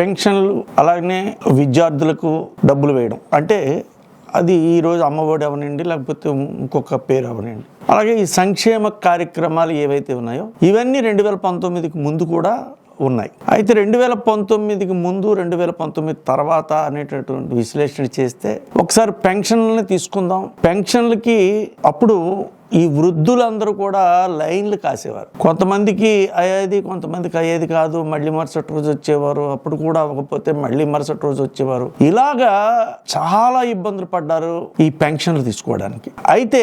పెన్షన్లు అలాగే విద్యార్థులకు డబ్బులు వేయడం. అంటే అది ఈరోజు అమ్మఒడి అవనండి లేకపోతే ఇంకొక పేరు అవనండి అలాగే ఈ సంక్షేమ కార్యక్రమాలు ఏవైతే ఉన్నాయో ఇవన్నీ రెండు వేల పంతొమ్మిదికి ముందు కూడా ఉన్నాయి. అయితే రెండు వేల పంతొమ్మిదికి ముందు రెండు వేల పంతొమ్మిది తర్వాత అనేటటువంటి విశ్లేషణ చేస్తే ఒకసారి పెన్షన్లని తీసుకుందాం. పెన్షన్లకి అప్పుడు ఈ వృద్ధులందరూ కూడా లైన్లు కాసేవారు. కొంతమందికి అయ్యేది కొంతమందికి అయ్యేది కాదు మళ్ళీ మరుసటి రోజు వచ్చేవారు అప్పుడు కూడా అవ్వకపోతే మళ్ళీ మరుసటి రోజు వచ్చేవారు. ఇలాగా చాలా ఇబ్బందులు పడ్డారు ఈ పెన్షన్లు తీసుకోవడానికి. అయితే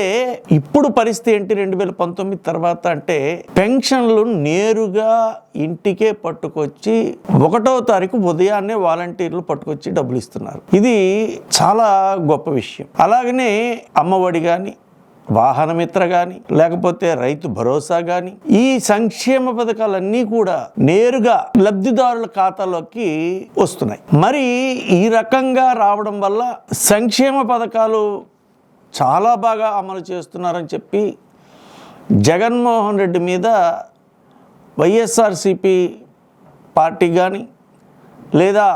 ఇప్పుడు పరిస్థితి ఏంటి? రెండు వేల పంతొమ్మిది తర్వాత అంటే పెన్షన్లు నేరుగా ఇంటికే పట్టుకొచ్చి ఒకటో తారీఖు ఉదయాన్నే వాలంటీర్లు పట్టుకొచ్చి డబ్బులు ఇస్తున్నారు. ఇది చాలా గొప్ప విషయం. అలాగనే అమ్మఒడి కానీ వాహనమిత్ర కానీ లేకపోతే రైతు భరోసా కానీ ఈ సంక్షేమ పథకాలన్నీ కూడా నేరుగా లబ్ధిదారుల ఖాతాలోకి వస్తున్నాయి. మరి ఈ రకంగా రావడం వల్ల సంక్షేమ పథకాలు చాలా బాగా అమలు చేస్తున్నారని చెప్పి జగన్మోహన్ రెడ్డి మీద వైఎస్ఆర్సిపి పార్టీ కానీ లేదా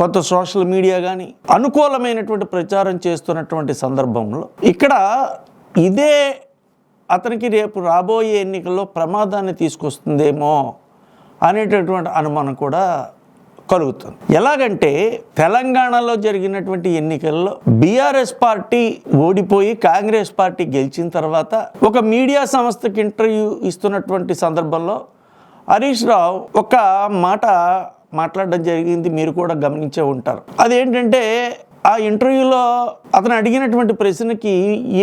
కొత్త సోషల్ మీడియా కానీ అనుకూలమైనటువంటి ప్రచారం చేస్తున్నటువంటి సందర్భంలో ఇక్కడ ఇదే అతనికి రేపు రాబోయే ఎన్నికల్లో ప్రమాదాన్ని తీసుకొస్తుందేమో అనేటటువంటి అనుమానం కూడా కలుగుతుంది. ఎలాగంటే తెలంగాణలో జరిగినటువంటి ఎన్నికల్లో బీఆర్ఎస్ పార్టీ ఓడిపోయి కాంగ్రెస్ పార్టీ గెలిచిన తర్వాత ఒక మీడియా సంస్థకి ఇంటర్వ్యూ ఇస్తున్నటువంటి సందర్భంలో హరీష్ రావు ఒక మాట మాట్లాడడం జరిగింది మీరు కూడా గమనించే ఉంటారు. అదేంటంటే ఆ ఇంటర్వ్యూలో అతను అడిగినటువంటి ప్రశ్నకి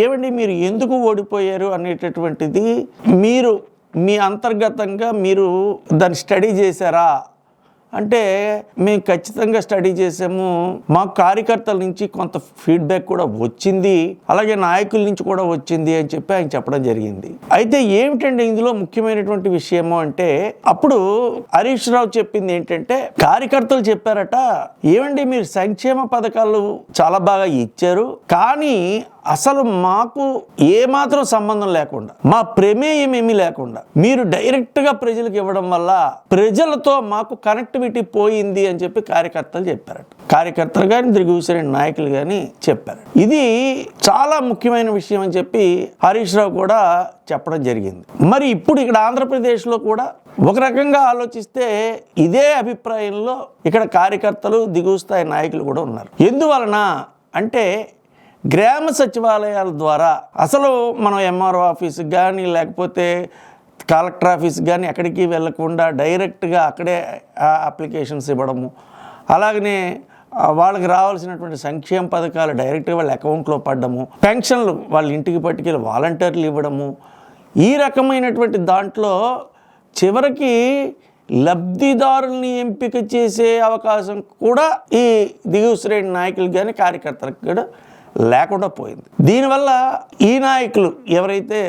ఏమండి మీరు ఎందుకు ఓడిపోయారు అనేటటువంటిది మీరు మీ అంతర్గతంగా మీరు దాన్ని స్టడీ చేశారా? అంటే మేము ఖచ్చితంగా స్టడీ చేసాము. మా కార్యకర్తల నుంచి కొంత ఫీడ్బ్యాక్ కూడా వచ్చింది. అలాగే నాయకుల నుంచి కూడా వచ్చింది అని చెప్పి ఆయన చెప్పడం జరిగింది. అయితే ఏమిటండి ఇందులో ముఖ్యమైనటువంటి విషయము అంటే అప్పుడు హరీష్ రావు చెప్పింది ఏంటంటే కార్యకర్తలు చెప్పారట ఏమండి మీరు సంక్షేమ పథకాలు చాలా బాగా ఇచ్చారు. కానీ అసలు మాకు ఏమాత్రం సంబంధం లేకుండా మా ప్రమేయం ఏమీ లేకుండా మీరు డైరెక్ట్గా ప్రజలకు ఇవ్వడం వల్ల ప్రజలతో మాకు కనెక్టివిటీ పోయింది అని చెప్పి కార్యకర్తలు చెప్పారట. కార్యకర్తలు కానీ దిగుసరి నాయకులు కానీ చెప్పారు. ఇది చాలా ముఖ్యమైన విషయం అని చెప్పి హరీష్ రావు కూడా చెప్పడం జరిగింది. మరి ఇప్పుడు ఇక్కడ ఆంధ్రప్రదేశ్లో కూడా ఒక రకంగా ఆలోచిస్తే ఇదే అభిప్రాయంలో ఇక్కడ కార్యకర్తలు దిగువ స్థాయి నాయకులు కూడా ఉన్నారు. ఎందువలన అంటే గ్రామ సచివాలయాల ద్వారా అసలు మనం ఎంఆర్ఓ ఆఫీస్కి కానీ లేకపోతే కలెక్టర్ ఆఫీస్కి కానీ ఎక్కడికి వెళ్ళకుండా డైరెక్ట్గా అక్కడే అప్లికేషన్స్ ఇవ్వడము. అలాగనే వాళ్ళకి రావాల్సినటువంటి సంక్షేమ పథకాలు డైరెక్ట్గా వాళ్ళ అకౌంట్లో పడ్డము. పెన్షన్లు వాళ్ళ ఇంటికి పట్టుకెళ్ళి వాలంటీర్లు ఇవ్వడము. ఈ రకమైనటువంటి దాంట్లో చివరికి లబ్ధిదారుల్ని ఎంపిక చేసే అవకాశం కూడా ఈ దిగువ శ్రేణి నాయకులు కానీ కార్యకర్తలకు కూడా లేకుండా పోయింది. దీనివల్ల ఈ నాయకులు ఎవరైతే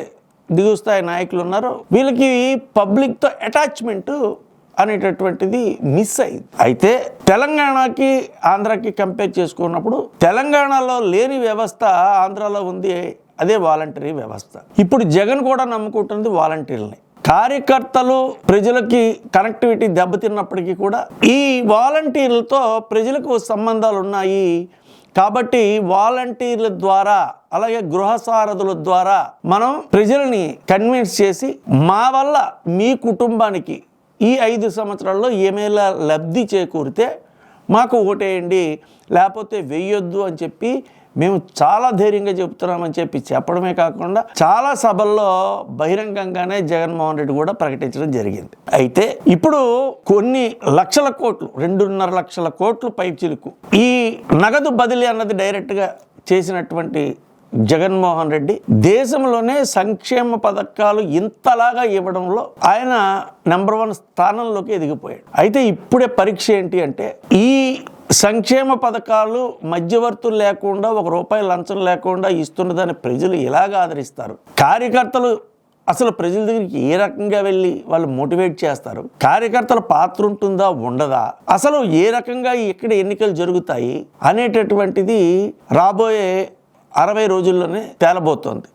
దిగుస్థాయి నాయకులు ఉన్నారో వీళ్ళకి పబ్లిక్తో అటాచ్మెంట్ అనేటటువంటిది మిస్ అయింది. అయితే తెలంగాణకి ఆంధ్రాకి కంపేర్ చేసుకున్నప్పుడు తెలంగాణలో లేని వ్యవస్థ ఆంధ్రాలో ఉంది అదే వాలంటరీ వ్యవస్థ. ఇప్పుడు జగన్ కూడా నమ్ముకుంటుంది వాలంటీర్ని కార్యకర్తలు ప్రజలకి కనెక్టివిటీ దెబ్బతిన్నప్పటికీ కూడా ఈ వాలంటీర్లతో ప్రజలకు సంబంధాలు ఉన్నాయి కాబట్టి వాలంటీర్ల ద్వారా అలాగే గృహ సారథుల ద్వారా మనం ప్రజల్ని కన్విన్స్ చేసి మా వల్ల మీ కుటుంబానికి ఈ ఐదు సంవత్సరాల్లో ఏమైనా లబ్ధి చేకూరితే మాకు ఓటేయండి లేకపోతే వెయ్యొద్దు అని చెప్పి మేము చాలా ధైర్యంగా చెబుతున్నామని చెప్పి చెప్పడమే కాకుండా చాలా సభల్లో బహిరంగంగానే జగన్మోహన్ రెడ్డి కూడా ప్రకటించడం జరిగింది. అయితే ఇప్పుడు కొన్ని లక్షల కోట్లు రెండున్నర లక్షల కోట్లు పైచిలుకు ఈ నగదు బదిలీ అన్నది డైరెక్ట్గా చేసినటువంటి జగన్మోహన్ రెడ్డి దేశంలోనే సంక్షేమ పథకాలు ఇంతలాగా ఇవ్వడంలో ఆయన నెంబర్ వన్ స్థానంలోకి ఎదిగిపోయాడు. అయితే ఇప్పుడే పరీక్ష ఏంటి అంటే ఈ సంక్షేమ పథకాలు మధ్యవర్తులు లేకుండా ఒక రూపాయి లంచం లేకుండా ఇస్తున్నదాన్ని ప్రజలు ఎలాగ ఆదరిస్తారు. కార్యకర్తలు అసలు ప్రజల దగ్గరికి ఏ రకంగా వెళ్ళి వాళ్ళు మోటివేట్ చేస్తారు? కార్యకర్తల పాత్ర ఉంటుందా ఉండదా? అసలు ఏ రకంగా ఇక్కడ ఎన్నికలు జరుగుతాయి అనేటటువంటిది రాబోయే అరవై రోజుల్లోనే తేలబోతోంది.